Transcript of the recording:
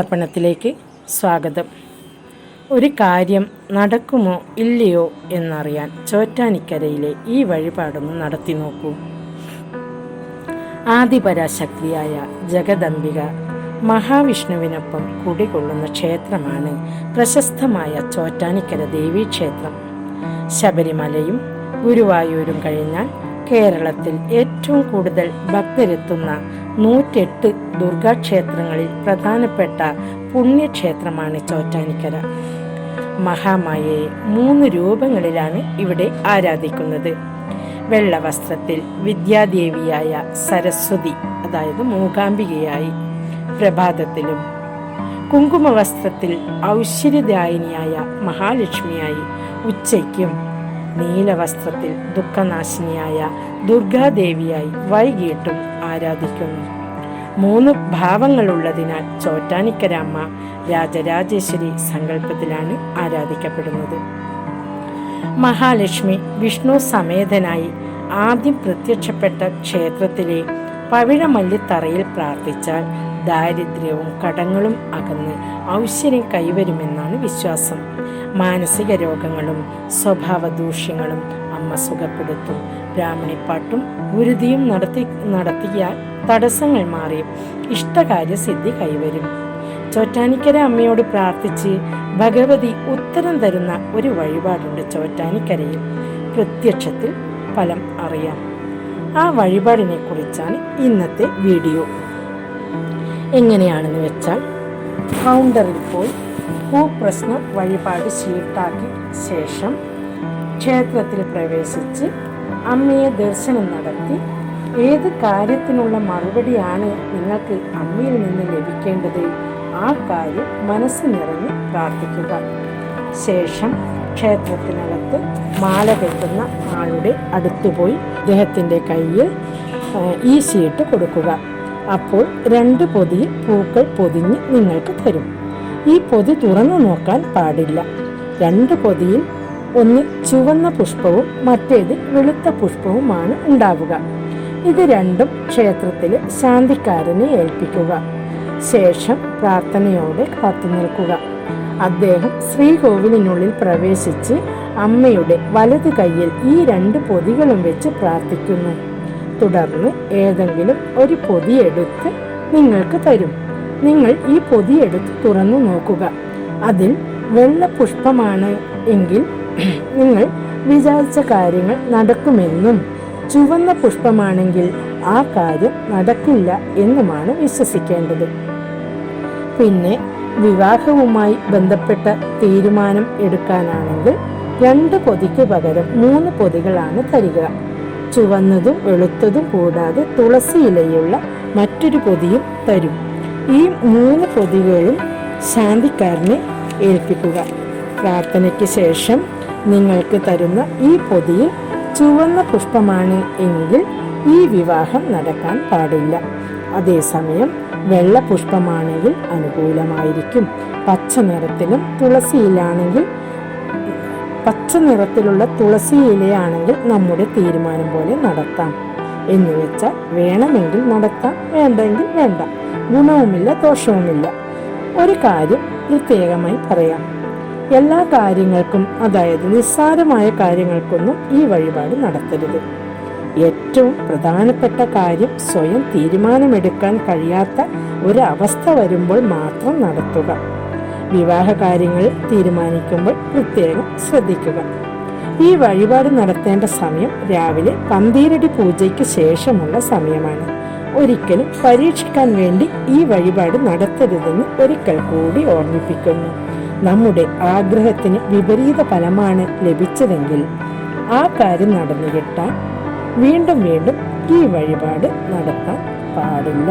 അർപ്പണത്തിലേക്ക് സ്വാഗതം. ഒരു കാര്യം നടക്കുമോ ഇല്ലയോ എന്നറിയാൻ ചോറ്റാനിക്കരയിലെ ഈ വഴിപാടൊന്ന് നടത്തി നോക്കൂ. ആദിപരാശക്തിയായ ജഗദംബിക മഹാവിഷ്ണുവിനൊപ്പം കുടികൊള്ളുന്ന ക്ഷേത്രമാണ് പ്രശസ്തമായ ചോറ്റാനിക്കര ദേവീക്ഷേത്രം ശബരിമലയും ഗുരുവായൂരും കഴിഞ്ഞാൽ കേരളത്തിൽ ഏറ്റവും കൂടുതൽ ഭക്തരെത്തുന്ന നൂറ്റെട്ട് ദുർഗാക്ഷേത്രങ്ങളിൽ പ്രധാനപ്പെട്ട പുണ്യക്ഷേത്രമാണ് ചോറ്റാനിക്കര. മഹാമായയെ മൂന്ന് രൂപങ്ങളിലാണ് ഇവിടെ ആരാധിക്കുന്നത്. വെള്ളവസ്ത്രത്തിൽ വിദ്യാദേവിയായ സരസ്വതി അതായത് മൂകാംബികയായി. പ്രഭാതത്തിലും കുങ്കുമവസ്ത്രത്തിൽ ഔശ്വര്യദായിനിയായ മഹാലക്ഷ്മിയായി. ഉച്ചയ്ക്കും നീലവസ്ത്രത്തിൽ ദുഃഖനാശിനിയായ ദുർഗാദേവിയായി വൈകിട്ടും ആരാധിക്കുന്നു. മൂന്ന് ഭാവങ്ങളുള്ളതിനാൽ ചോറ്റാനിക്കരമ്മ രാജരാജേശ്വരി സങ്കല്പത്തിലാണ് ആരാധിക്കപ്പെടുന്നത്. മഹാലക്ഷ്മി വിഷ്ണു സമേതനായി ആദ്യം പ്രത്യക്ഷപ്പെട്ട ക്ഷേത്രത്തിലെ പവിഴമല്ലിത്തറയിൽ പ്രാർത്ഥിച്ചാൽ ദാരിദ്ര്യവും കടങ്ങളും അകന്ന് ഔശ്വര്യം കൈവരുമെന്നാണ് വിശ്വാസം. മാനസിക രോഗങ്ങളും സ്വഭാവ ദൂഷ്യങ്ങളും അമ്മ സുഖപ്പെടുത്തും. ബ്രാഹ്മണിപ്പാട്ടും ഗുരുതിയും നടത്തി നടത്തിയാൽ തടസ്സങ്ങൾ മാറി. ഇഷ്ടകാര്യസിദ്ധി കൈവരും. ചോറ്റാനിക്കര അമ്മയോട് പ്രാർത്ഥിച്ച് ഭഗവതി ഉത്തരം തരുന്ന ഒരു വഴിപാടുണ്ട് ചോറ്റാനിക്കരയിൽ. പ്രത്യക്ഷത്തിൽ ഫലം അറിയാം. ആ വഴിപാടിനെ കുറിച്ചാണ് ഇന്നത്തെ വീഡിയോ. എങ്ങനെയാണെന്ന് വെച്ചാൽ കൗണ്ടറിൽ പോയി ഭൂപ്രശ്ന വഴിപാട് ഷീട്ടാക്കി ശേഷം ക്ഷേത്രത്തിൽ പ്രവേശിച്ച് അമ്മയെ ദർശനം നടത്തി ഏത് കാര്യത്തിനുള്ള മറുപടിയാണ് നിങ്ങൾക്ക് അമ്മയിൽ നിന്ന് ലഭിക്കേണ്ടത്? ആ കാര്യം മനസ്സ് നിറഞ്ഞ് പ്രാർത്ഥിക്കുക. ശേഷം ക്ഷേത്രത്തിനകത്ത് മാല കെട്ടുന്ന ആളുടെ അടുത്തുപോയി അദ്ദേഹത്തിന്റെ കയ്യിൽ ഈ ഷീട്ട് കൊടുക്കുക. അപ്പോൾ രണ്ട് പൊതി പൂക്കൾ പൊതിഞ്ഞ് നിങ്ങൾക്ക് തരും. ഈ പൊതി തുറന്നു നോക്കാൻ പാടില്ല. രണ്ട് പൊതിയിൽ ഒന്ന് ചുവന്ന പുഷ്പവും മറ്റേത് വെളുത്ത പുഷ്പവുമാണ് ഉണ്ടാവുക. ഇത് രണ്ടും ക്ഷേത്രത്തിൽ ശാന്തിക്കാരനെ ഏൽപ്പിക്കുക. ശേഷം പ്രാർത്ഥനയോടെ കാത്തു നിൽക്കുക. അദ്ദേഹം ശ്രീകോവിലിനുള്ളിൽ പ്രവേശിച്ച് അമ്മയുടെ വലത് കയ്യിൽ ഈ രണ്ട് പൊതികളും വെച്ച് പ്രാർത്ഥിക്കുന്നു. തുടർന്ന് ഏതെങ്കിലും ഒരു പൊതി എടുത്ത് നിങ്ങൾക്ക് തരും. നിങ്ങൾ ഈ പൊതി എടുത്ത് തുറന്നു നോക്കുക. അതിൽ വെള്ള പുഷ്പമാണ് എങ്കിൽ നിങ്ങൾ വിചാരിച്ച കാര്യങ്ങൾ നടക്കുമെന്നും ചുവന്ന പുഷ്പമാണെങ്കിൽ ആ കാര്യം നടക്കില്ല എന്നുമാണ് വിശ്വസിക്കേണ്ടത്. പിന്നെ വിവാഹവുമായി ബന്ധപ്പെട്ട തീരുമാനം എടുക്കാനാണെങ്കിൽ രണ്ട് പൊതിക്ക് പകരം മൂന്ന് പൊതികളാണ് തരിക. ചുവന്നതും വെളുത്തതും കൂടാതെ തുളസി ഇലയുള്ള മറ്റൊരു പൊതിയും തരും. ഈ മൂന്ന് പൊതികളും ശാന്തിക്കാരനെ ഏൽപ്പിക്കുക. പ്രാർത്ഥനയ്ക്ക് ശേഷം നിങ്ങൾക്ക് തരുന്ന ഈ പൊതിയിൽ ചുവന്ന പുഷ്പമാണ് എങ്കിൽ ഈ വിവാഹം നടക്കാൻ പാടില്ല. അതേസമയം വെള്ള പുഷ്പമാണെങ്കിൽ അനുകൂലമായിരിക്കും. പച്ച നിറത്തിലും തുളസിയിലാണെങ്കിൽ പച്ച നിറത്തിലുള്ള തുളസി ഇലയാണെങ്കിൽ നമ്മുടെ തീരുമാനം പോലെ നടത്താം. എന്ന് വെച്ചാൽ വേണമെങ്കിൽ നടത്താം വേണ്ടെങ്കിൽ വേണ്ട. ഗുണവുമില്ല ദോഷവുമില്ല. ഒരു കാര്യം പ്രത്യേകമായി പറയാം. എല്ലാ കാര്യങ്ങൾക്കും അതായത് നിസ്സാരമായ കാര്യങ്ങൾക്കൊന്നും ഈ വഴിപാട് നടത്തരുത്. ഏറ്റവും പ്രധാനപ്പെട്ട കാര്യം സ്വയം തീരുമാനമെടുക്കാൻ കഴിയാത്ത ഒരവസ്ഥ വരുമ്പോൾ മാത്രം നടത്തുക. വിവാഹ കാര്യങ്ങൾ തീരുമാനിക്കുമ്പോൾ പ്രത്യേകം ശ്രദ്ധിക്കുക. ഈ വഴിപാട് നടത്തേണ്ട സമയം രാവിലെ പന്തീരടി പൂജയ്ക്ക് ശേഷമുള്ള സമയമാണ്. ഒരിക്കലും പരീക്ഷിക്കാൻ വേണ്ടി ഈ വഴിപാട് നടത്തരുതെന്ന് ഒരിക്കൽ കൂടി ഓർമ്മിപ്പിക്കുന്നു. നമ്മുടെ ആഗ്രഹത്തിന് വിപരീത ഫലമാണ് ലഭിച്ചതെങ്കിൽ ആ കാര്യം നടന്നു കിട്ടാൻ വീണ്ടും വീണ്ടും ഈ വഴിപാട് നടത്താൻ പാടില്ല.